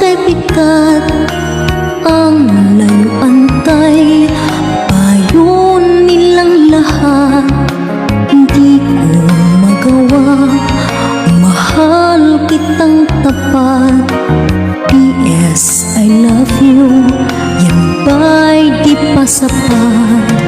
tay bigat Ang layo antay Payo nilang lahat. Hindi ko magawa Mahal kitang tapat. P.S. I love you. Yan ba'y di pasapat